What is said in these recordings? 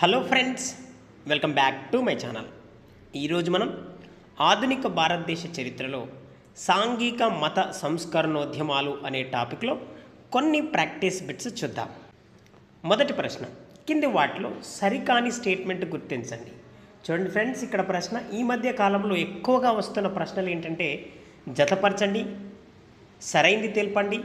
Hello friends welcome back to my channel. ఈరోజు మనం ఆధునిక భారతదేశ చరిత్రలో సాంఘిక మత సంస్కరణోద్యమాలు అనే టాపిక్లో కొన్ని ప్రాక్టీస్ బిట్స్ చూద్దాం. మొదటి ప్రశ్న కింది వాటిలో సరికాని స్టేట్మెంట్ గుర్తించండి. చూడండి ఫ్రెండ్స్ ఇక్కడ ప్రశ్న ఈ మధ్య కాలంలో ఎక్కువగా వస్తున్న ప్రశ్నలు ఏంటంటే జతపరచండి సరైంది తెలపండి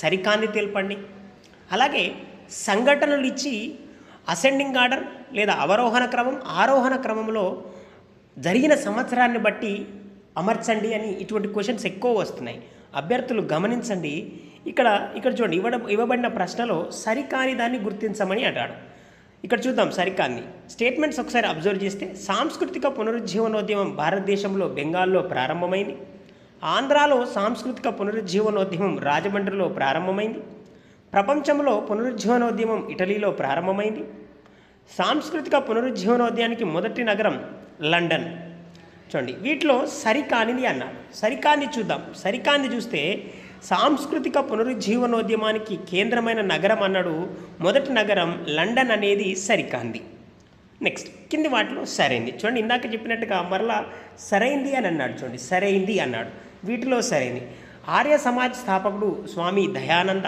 సరికాంది తెలపండి అలాగే సంఘటనలు ఇచ్చి అసెండింగ్ ఆర్డర్ లేదా అవరోహణ క్రమం ఆరోహణ క్రమంలో జరిగిన సంవత్సరాన్ని బట్టి అమర్చండి అని ఇటువంటి క్వశ్చన్స్ ఎక్కువ వస్తున్నాయి. అభ్యర్థులు గమనించండి. ఇక్కడ ఇక్కడ చూడండి ఇవ్వడం ఇవ్వబడిన ప్రశ్నలో సరికాని దాన్ని గుర్తించమని అంటాడు. ఇక్కడ చూద్దాం సరికాన్ని. స్టేట్మెంట్స్ ఒకసారి అబ్జర్వ్ చేస్తే సాంస్కృతిక పునరుజ్జీవనోద్యమం భారతదేశంలో బెంగాల్లో ప్రారంభమైంది. ఆంధ్రాలో సాంస్కృతిక పునరుజ్జీవనోద్యమం రాజమండ్రిలో ప్రారంభమైంది. ప్రపంచంలో పునరుజ్జీవనోద్యమం ఇటలీలో ప్రారంభమైంది. సాంస్కృతిక పునరుజ్జీవనోద్యానికి మొదటి నగరం లండన్. చూడండి వీటిలో సరికానిది అన్నాడు సరికాని చూద్దాం. సరికాని చూస్తే సాంస్కృతిక పునరుజ్జీవనోద్యమానికి కేంద్రమైన నగరం అన్నాడు. మొదటి నగరం లండన్ అనేది సరికాంది నెక్స్ట్ కింది వాటిలో సరైంది. చూడండి ఇందాక చెప్పినట్టుగా మరలా సరైంది అని అన్నాడు. చూడండి సరైంది అన్నాడు. వీటిలో సరైంది. ఆర్య సమాజ్ స్థాపకుడు స్వామి దయానంద.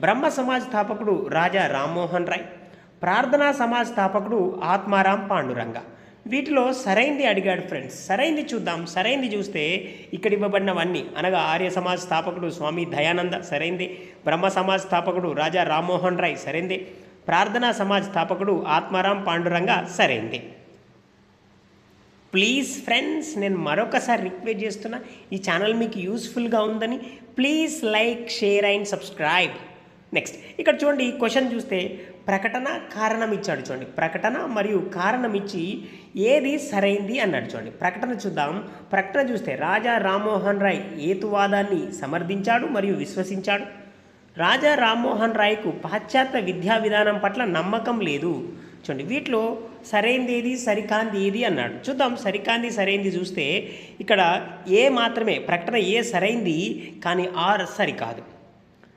బ్రహ్మ సమాజ్ స్థాపకుడు రాజా రామ్మోహన్ రాయ్ ప్రార్థనా సమాజ్ స్థాపకుడు ఆత్మారాం పాండురంగ. వీటిలో సరైంది అడిగాడు ఫ్రెండ్స్. సరైంది చూద్దాం. సరైంది చూస్తే ఇక్కడ ఇవ్వబడినవన్నీ అనగా ఆర్య సమాజ్ స్థాపకుడు స్వామి దయానంద సరైంది బ్రహ్మ సమాజ్ స్థాపకుడు రాజా రామ్మోహన్ రాయ్ సరైంది ప్రార్థనా సమాజ్ స్థాపకుడు ఆత్మారాం పాండురంగ సరైంది. ప్లీజ్ ఫ్రెండ్స్ నేను మరొకసారి రిక్వెస్ట్ చేస్తున్నా ఈ ఛానల్ మీకు యూస్ఫుల్గా ఉందని please like share and subscribe. Next ఇక్కడ చూడండి క్వశ్చన్ చూస్తే ప్రకటన కారణం ఇచ్చాడు చూడండి. ప్రకటన మరియు కారణం ఇచ్చి ఏది సరైంది అన్నాడు చూడండి. ప్రకటన చూద్దాం. ప్రకటన చూస్తే రాజా రామ్మోహన్ రాయ్ ఏతువాదాన్ని సమర్థించాడు మరియు విశ్వసించాడు. రాజా రామ్మోహన్ రాయ్కు పాశ్చాత్య విద్యా విధానం పట్ల నమ్మకం లేదు. చూడండి వీటిలో సరైంది ఏది సరికాంది ఏది అన్నాడు. చూద్దాం సరికాంది సరైంది చూస్తే ఇక్కడ ఏ మాత్రమే ప్రకటన ఏ సరైంది కానీ ఆర్ సరికాదు.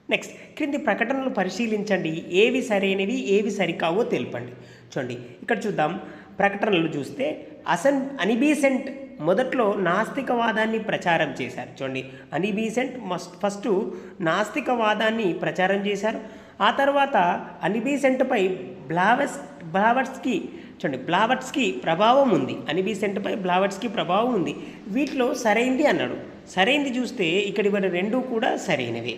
నెక్స్ట్ క్రింది ప్రకటనలు పరిశీలించండి. ఏవి సరైనవి ఏవి సరికావో తెలపండి. చూడండి ఇక్కడ చూద్దాం. ప్రకటనలు చూస్తే అసెన్ అనిబీసెంట్ మొదట్లో నాస్తికవాదాన్ని ప్రచారం చేశారు. చూడండి అనిబీసెంట్ మస్ట్ ఫస్ట్ నాస్తికవాదాన్ని ప్రచారం చేశారు. ఆ తర్వాత అనిబీసెంట్పై బ్లావెస్ బ్లావర్స్కి చూడండి బ్లావర్స్కి ప్రభావం ఉంది. అనిబీసెంట్పై బ్లావర్స్కి ప్రభావం ఉంది. వీటిలో సరైంది అన్నాడు. సరైంది చూస్తే ఇక్కడ ఇవ్వడం రెండు కూడా సరైనవే.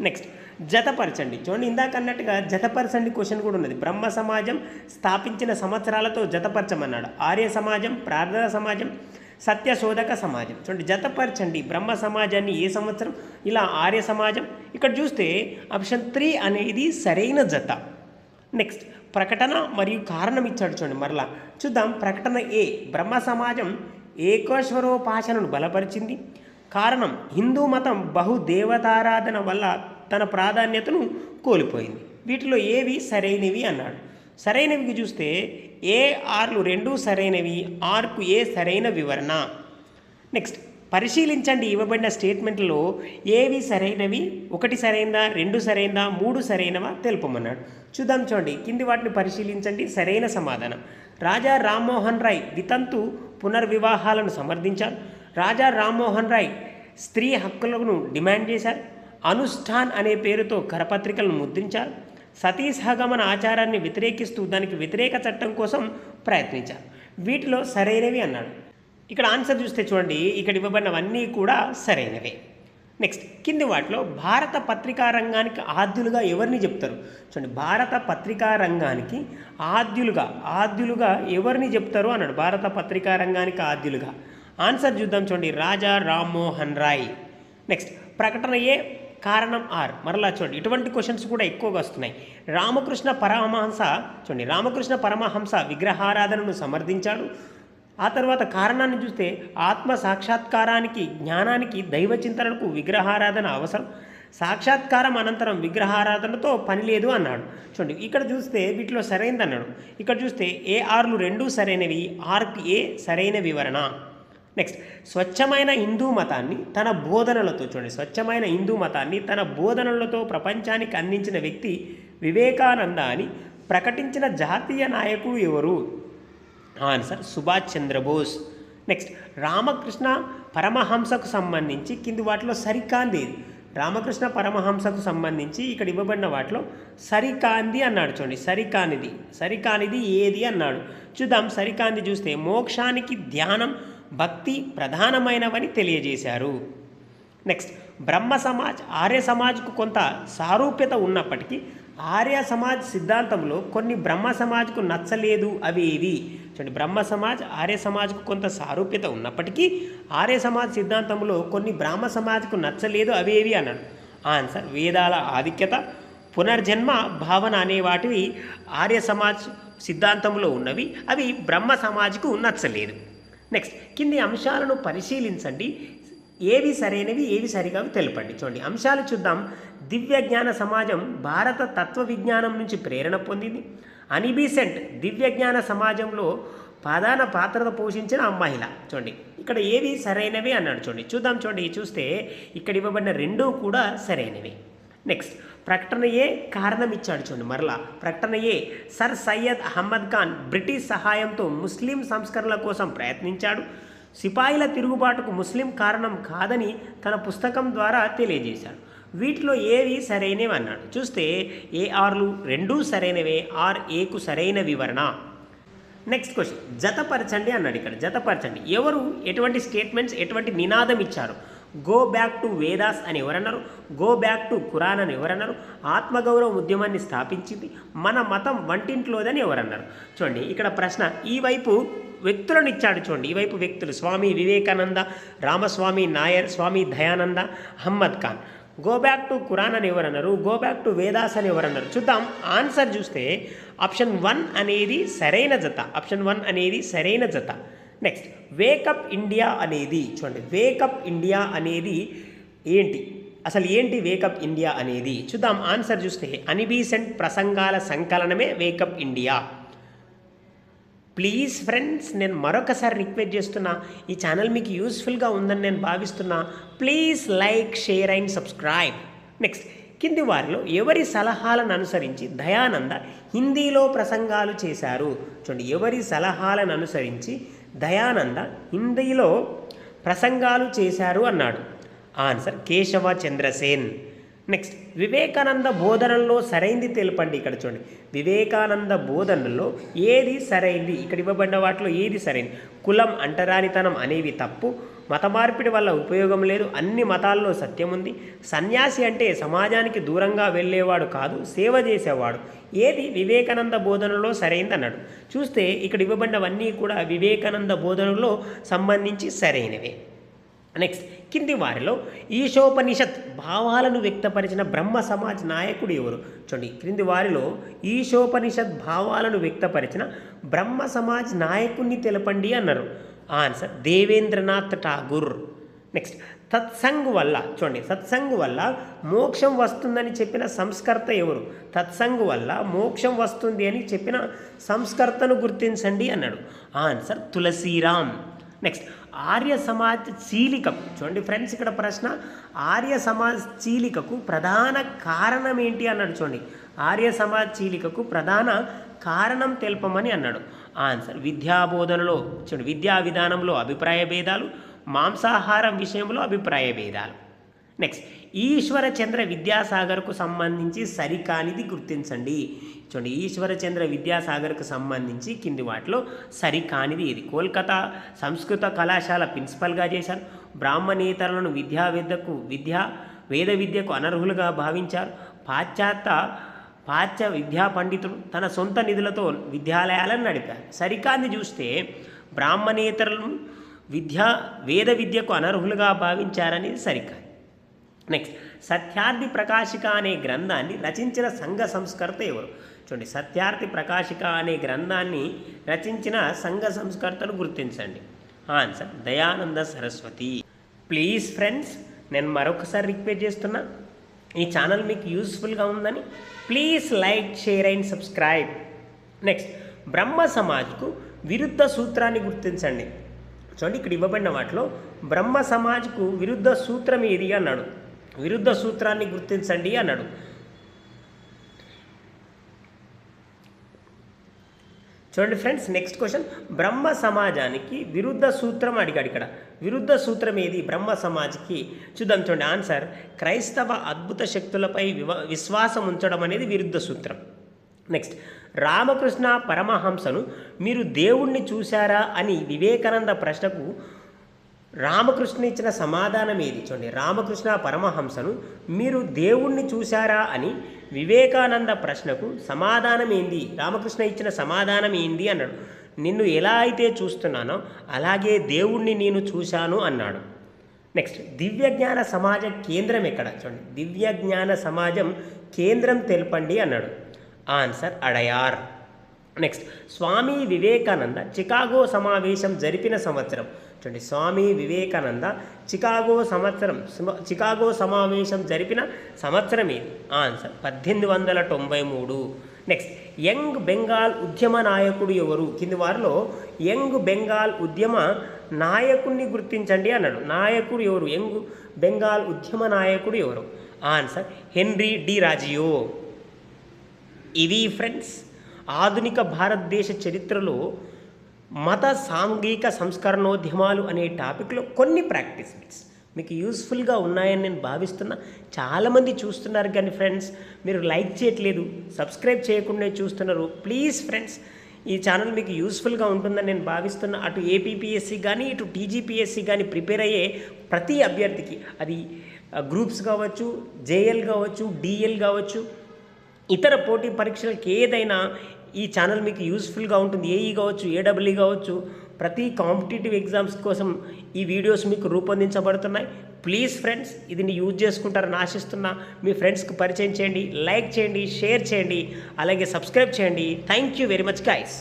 నెక్స్ట్ జతపరచండి. చూడండి ఇందాక అన్నట్టుగా జతపరచండి క్వశ్చన్ కూడా ఉన్నది. బ్రహ్మ సమాజం స్థాపించిన సంవత్సరాలతో జతపరచమన్నాడు. ఆర్య సమాజం ప్రార్థన సమాజం సత్యశోధక సమాజం. చూడండి జతపరచండి. బ్రహ్మ సమాజాన్ని ఏ సంవత్సరం? ఇలా ఆర్య సమాజం. ఇక్కడ చూస్తే ఆప్షన్ త్రీ అనేది సరైన జత. నెక్స్ట్ ప్రకటన మరియు కారణం ఇచ్చాడు చూడండి మరలా. చూద్దాం ప్రకటన ఏ? బ్రహ్మ సమాజం ఏకోశ్వరోపాసనను బలపరిచింది. కారణం హిందూ మతం బహుదేవతారాధన వల్ల తన ప్రాధాన్యతను కోల్పోయింది. వీటిలో ఏవి సరైనవి అన్నాడు. సరైనవి చూస్తే ఏ ఆర్లు రెండు సరైనవి ఆర్కు ఏ సరైన వివరణ? నెక్స్ట్ పరిశీలించండి ఇవ్వబడిన స్టేట్మెంట్లో ఏవి సరైనవి? ఒకటి సరైనదా రెండు సరైనదా మూడు సరైనవా తెలుపమన్నాడు. చూద్దాం చూడండి. కింది వాటిని పరిశీలించండి. సరైన సమాధానం. రాజా రామ్మోహన్ రాయ్ వితంతు పునర్వివాహాలను సమర్థించారు. రాజా రామ్మోహన్ రాయ్ స్త్రీ హక్కులను డిమాండ్ చేశారు. అనుష్ఠాన్ అనే పేరుతో కరపత్రికలను ముద్రించారు. సతీ సహగమన ఆచారాన్ని వ్యతిరేకిస్తూ దానికి వ్యతిరేక చట్టం కోసం ప్రయత్నించారు. వీటిలో సరైనవి అన్నాడు. ఇక్కడ ఆన్సర్ చూస్తే చూడండి ఇక్కడ ఇవ్వబడినవన్నీ కూడా సరైనవే. నెక్స్ట్ కింది వాటిలో భారత పత్రికా రంగానికి ఆద్యులుగా ఎవరిని చెప్తారు? చూడండి భారత పత్రికా రంగానికి ఆద్యులుగా ఆద్యులుగా ఎవరిని చెప్తారు అన్నాడు. భారత పత్రికా రంగానికి ఆద్యులుగా. ఆన్సర్ చూద్దాం చూడండి. రాజా రామ్మోహన్ రాయ్. నెక్స్ట్ ప్రకటన ఏ కారణం ఆర్. మరలా చూడండి. ఇటువంటి క్వశ్చన్స్ కూడా ఎక్కువగా వస్తున్నాయి. రామకృష్ణ పరమహంస చూడండి. రామకృష్ణ పరమహంస విగ్రహారాధనను సమర్థించాడు. ఆ తర్వాత కారణాన్ని చూస్తే ఆత్మ సాక్షాత్కారానికి జ్ఞానానికి దైవ చింతనకు విగ్రహారాధన అవసరం. సాక్షాత్కారం అనంతరం విగ్రహారాధనతో పని లేదు అన్నాడు. చూడండి. ఇక్కడ చూస్తే వీటిలో సరైనది అన్నాడు ఇక్కడ చూస్తే ఏ ఆర్లు రెండూ సరైనవి ఆర్కి ఏ సరైన వివరణ. నెక్స్ట్ స్వచ్ఛమైన హిందూ మతాన్ని తన బోధనలతో చూడండి. స్వచ్ఛమైన హిందూ మతాన్ని తన బోధనలతో ప్రపంచానికి అందించిన వ్యక్తి వివేకానంద అని ప్రకటించిన జాతీయ నాయకుడు ఎవరు? ఆన్సర్ సుభాష్ చంద్రబోస్ నెక్స్ట్ రామకృష్ణ పరమహంసకు సంబంధించి కింది వాటిలో సరికాంది రామకృష్ణ పరమహంసకు సంబంధించి ఇక్కడ ఇవ్వబడిన వాటిలో సరికాంది అన్నాడు చూడండి. సరికానిది. సరికానిది ఏది అన్నాడు? చూద్దాం. సరికాంది చూస్తే మోక్షానికి ధ్యానం భక్తి ప్రధానమైనవని తెలియజేశారు. నెక్స్ట్ బ్రహ్మ సమాజ్ ఆర్య సమాజ్కు కొంత సారూప్యత ఉన్నప్పటికీ ఆర్య సమాజ్ సిద్ధాంతంలో కొన్ని బ్రహ్మ సమాజ్కు నచ్చలేదు అవి ఏవి? చూడండి బ్రహ్మ సమాజ్ ఆర్య సమాజ్కు కొంత సారూప్యత ఉన్నప్పటికీ ఆర్య సమాజ్ సిద్ధాంతంలో కొన్ని బ్రహ్మ సమాజ్కు నచ్చలేదు అవేవి అన్నాడు? ఆన్సర్ వేదాల ఆధిక్యత పునర్జన్మ భావన అనే వాటివి ఆర్య సమాజ్ సిద్ధాంతంలో ఉన్నవి అవి బ్రహ్మ సమాజ్కు నచ్చలేదు. నెక్స్ట్ కింది అంశాలను పరిశీలించండి. ఏవి సరైనవి ఏవి సరికావి తెలపండి. చూడండి అంశాలు చూద్దాం. దివ్య జ్ఞాన సమాజం భారత తత్వ విజ్ఞానం నుంచి ప్రేరణ పొందింది. అనిబీసెంట్ దివ్య జ్ఞాన సమాజంలో ప్రధాన పాత్ర పోషించిన ఆ మహిళ. చూడండి ఇక్కడ ఏవి సరైనవి అన్నాడు. చూడండి చూద్దాం. చూడండి చూస్తే ఇక్కడ ఇవ్వబడిన రెండూ కూడా సరైనవి. నెక్స్ట్ ప్రకటనయే కారణం ఇచ్చాడు చూడండి మరలా. ప్రకటనయే సర్ సయ్యద్ అహ్మద్ ఖాన్ బ్రిటిష్ సహాయంతో ముస్లిం సంస్కరణల కోసం ప్రయత్నించాడు. సిపాయిల తిరుగుబాటుకు ముస్లిం కారణం కాదని తన పుస్తకం ద్వారా తెలియజేశాడు. వీటిలో ఏవి సరైనవి అన్నాడు. చూస్తే ఏఆర్లు రెండూ సరైనవే ఆర్ ఏకు సరైన వివరణ. నెక్స్ట్ క్వశ్చన్ జతపరచండి అన్నాడు ఇక్కడ. జతపరచండి. ఎవరు ఎటువంటి స్టేట్మెంట్స్ ఎటువంటి నినాదం ఇచ్చారు? గో బ్యాక్ టు వేదాస్ అని ఎవరన్నారు? గో బ్యాక్ టు ఖురాన్ అని ఎవరన్నారు? ఆత్మగౌరవ ఉద్యమాన్ని స్థాపించింది మన మతం వంటింట్లోదని ఎవరన్నారు? చూడండి ఇక్కడ ప్రశ్న ఈ వైపు వ్యక్తులను ఇచ్చాడు చూడండి. ఈ వైపు వ్యక్తులు Swami Vivekananda Ramaswamy Nayar Swami Dayananda Ahmed Khan. Go back to Quran అని ఎవరన్నారు? గో బ్యాక్ టు వేదాస్ అని ఎవరన్నారు? చూద్దాం ఆన్సర్ చూస్తే ఆప్షన్ వన్ అనేది సరైన జత. ఆప్షన్ వన్ అనేది సరైన జత. నెక్స్ట్ వేకప్ ఇండియా అనేది చూడండి వేకప్ ఇండియా అనేది ఏంటి? అసలు ఏంటి వేకప్ ఇండియా అనేది? చూద్దాం ఆన్సర్ చూస్తే అనిబీసెంట్ ప్రసంగాల సంకలనమే wake up India please friends నేను మరొకసారి రిక్వెస్ట్ చేస్తున్నా ఈ ఛానల్ మీకు యూస్ఫుల్గా ఉందని నేను భావిస్తున్నా please like share and subscribe next కింది వారిలో ఎవరి సలహాలను అనుసరించి దయానంద హిందీలో ప్రసంగాలు చేశారు? చూడండి ఎవరి సలహాలను అనుసరించి దయానంద హిందీలో ప్రసంగాలు చేశారు అన్నాడు. ఆన్సర్ కేశవ చంద్రసేన్. నెక్స్ట్ వివేకానంద బోధనల్లో సరైంది తెలపండి ఇక్కడ చూడండి. వివేకానంద బోధనల్లో ఏది సరైంది? ఇక్కడ ఇవ్వబడిన వాటిలో ఏది సరైంది? కులం అంటరానితనం అనేవి తప్పు. మత మార్పిడి వల్ల ఉపయోగం లేదు. అన్ని మతాల్లో సత్యం ఉంది సన్యాసి అంటే సమాజానికి దూరంగా వెళ్ళేవాడు కాదు సేవ చేసేవాడు. ఏది వివేకానంద బోధనలో సరైందన్నాడు. చూస్తే ఇక్కడ ఇవ్వబడినవన్నీ కూడా వివేకానంద బోధనలో సంబంధించి సరైనవే. నెక్స్ట్ కింది వారిలో. ఈశోపనిషత్ భావాలను వ్యక్తపరిచిన బ్రహ్మ సమాజ్ నాయకుడు ఎవరు? చూడండి క్రింది వారిలో ఈశోపనిషత్ భావాలను వ్యక్తపరిచిన బ్రహ్మ సమాజ్ నాయకుడిని తెలపండి అన్నారు. ఆన్సర్ దేవేంద్రనాథ్ ఠాగూర్. నెక్స్ట్ తత్సంగ్ వల్ల చూడండి సత్సంగ్ వల్ల మోక్షం వస్తుందని చెప్పిన సంస్కర్త ఎవరు? తత్సంగ్ వల్ల మోక్షం వస్తుంది అని చెప్పిన సంస్కర్తను గుర్తించండి అన్నాడు. ఆన్సర్ తులసీరామ్. నెక్స్ట్ ఆర్య సమాజ్ చీలికకు చూడండి ఫ్రెండ్స్ ఇక్కడ ప్రశ్న. ఆర్య సమాజ్ చీలికకు ప్రధాన కారణం ఏంటి అన్నాడు చూడండి. ఆర్య సమాజ్ చీలికకు ప్రధాన కారణం తెలపమని అన్నాడు. ఆన్సర్ విద్యాబోధనలో చూడండి విద్యా విధానంలో అభిప్రాయ భేదాలు మాంసాహారం విషయంలో అభిప్రాయ భేదాలు. నెక్స్ట్ ఈశ్వరచంద్ర విద్యాసాగర్కు సంబంధించి సరికానిది గుర్తించండి చూడండి ఈశ్వరచంద్ర విద్యాసాగర్కు సంబంధించి కింది వాటిలో సరికానిది ఇది కోల్కతా సంస్కృత కళాశాల ప్రిన్సిపల్గా చేశారు బ్రాహ్మణేతరులను విద్యా విద్య విద్యా వేద విద్యకు అనర్హులుగా భావించారు పాశ్చాత్య పాశ్చ విద్యా పండితుడు తన సొంత నిధులతో విద్యాలయాలను నడిపారు సరికాంది చూస్తే బ్రాహ్మణేతరులను విద్యా వేద విద్యకు అనర్హులుగా భావించారని సరికాదు నెక్స్ట్ సత్యార్థి ప్రకాశిక అనే గ్రంథాన్ని రచించిన సంఘ సంస్కర్త ఎవరు? చూడండి సత్యార్థి ప్రకాశిక అనే గ్రంథాన్ని రచించిన సంఘ సంస్కర్తను గుర్తించండి. Answer Dayananda Saraswati please friends నేను మరొకసారి రిక్వెస్ట్ చేస్తున్నా. ఈ ఛానల్ మీకు యూస్ఫుల్గా ఉందని. Please like share and subscribe next Brahmo సమాజ్కు విరుద్ధ సూత్రాన్ని గుర్తించండి. చూడండి ఇక్కడ ఇవ్వబడిన వాటిలో బ్రహ్మ సమాజ్కు విరుద్ధ సూత్రం ఏది అన్నాడు. విరుద్ధ సూత్రాన్ని గుర్తించండి అన్నాడు. చూడండి ఫ్రెండ్స్ నెక్స్ట్ క్వశ్చన్. బ్రహ్మ సమాజానికి విరుద్ధ సూత్రం అడిగాడు ఇక్కడ. విరుద్ధ సూత్రం ఏది? బ్రహ్మ సమాజ్కి. చూద్దాం చూడండి ఆన్సర్. క్రైస్తవ అద్భుత శక్తులపై విశ్వాసం ఉంచడం అనేది విరుద్ధ సూత్రం. నెక్స్ట్. రామకృష్ణ పరమహంసను మీరు దేవుణ్ణి చూశారా అని వివేకానంద ప్రశ్నకు రామకృష్ణ ఇచ్చిన సమాధానం ఏది? చూడండి రామకృష్ణ పరమహంసను మీరు దేవుణ్ణి చూశారా అని వివేకానంద ప్రశ్నకు సమాధానం ఏంది? రామకృష్ణ ఇచ్చిన సమాధానం ఏంది అన్నాడు. నిన్ను ఎలా అయితే చూస్తున్నానో అలాగే దేవుణ్ణి నేను చూశాను అన్నాడు. నెక్స్ట్ దివ్య జ్ఞాన సమాజ కేంద్రం ఎక్కడ? చూడండి దివ్య జ్ఞాన సమాజం కేంద్రం తెలపండి అన్నాడు. Answer Adyar. Next Swami Vivekananda Chicago సమావేశం జరిపిన సంవత్సరం చూడండి. స్వామి వివేకానంద చికాగో సంవత్సరం చికాగో సమావేశం జరిపిన సంవత్సరం ఇది. ఆన్సర్ పద్దెనిమిది వందల తొంభై మూడు. నెక్స్ట్ యంగ్ బెంగాల్ ఉద్యమ నాయకుడు ఎవరు? కింది వారిలో యంగ్ బెంగాల్ ఉద్యమ నాయకుడిని గుర్తించండి అన్నాడు. నాయకుడు ఎవరు? యంగ్ బెంగాల్ ఉద్యమ నాయకుడు ఎవరు? Answer Henry Derozio. ఇవి ఫ్రెండ్స్ ఆధునిక భారతదేశ చరిత్రలో మత సాంఘిక సంస్కరణోద్యమాలు అనే టాపిక్లో కొన్ని ప్రాక్టీస్ బిట్స్ మీకు యూస్ఫుల్గా ఉన్నాయని నేను భావిస్తున్నా. చాలామంది చూస్తున్నారు కానీ ఫ్రెండ్స్ మీరు లైక్ చేయట్లేదు సబ్స్క్రైబ్ చేయకుండా చూస్తున్నారు. ప్లీజ్ ఫ్రెండ్స్ ఈ ఛానల్ మీకు యూస్ఫుల్గా ఉంటుందని నేను భావిస్తున్నా. అటు ఏపీపీఎస్సీ కానీ ఇటు టీజీపీఎస్సీ కానీ ప్రిపేర్ అయ్యే ప్రతి అభ్యర్థికి అది గ్రూప్స్ కావచ్చు జేఎల్ కావచ్చు డిఎల్ కావచ్చు ఇతర పోటీ పరీక్షలకు ఏదైనా ఈ ఛానల్ మీకు యూస్ఫుల్గా ఉంటుంది. ఏఈ కావచ్చు ఏడబ్ల్యూ కావచ్చు ప్రతి కాంపిటేటివ్ ఎగ్జామ్స్ కోసం ఈ వీడియోస్ మీకు రూపొందించబడుతున్నాయి. ప్లీజ్ ఫ్రెండ్స్ ఇదిని యూజ్ చేసుకుంటారని ఆశిస్తున్నా. మీ ఫ్రెండ్స్కి పరిచయం చేయండి లైక్ చేయండి షేర్ చేయండి అలాగే సబ్స్క్రైబ్ చేయండి. Thank you very much guys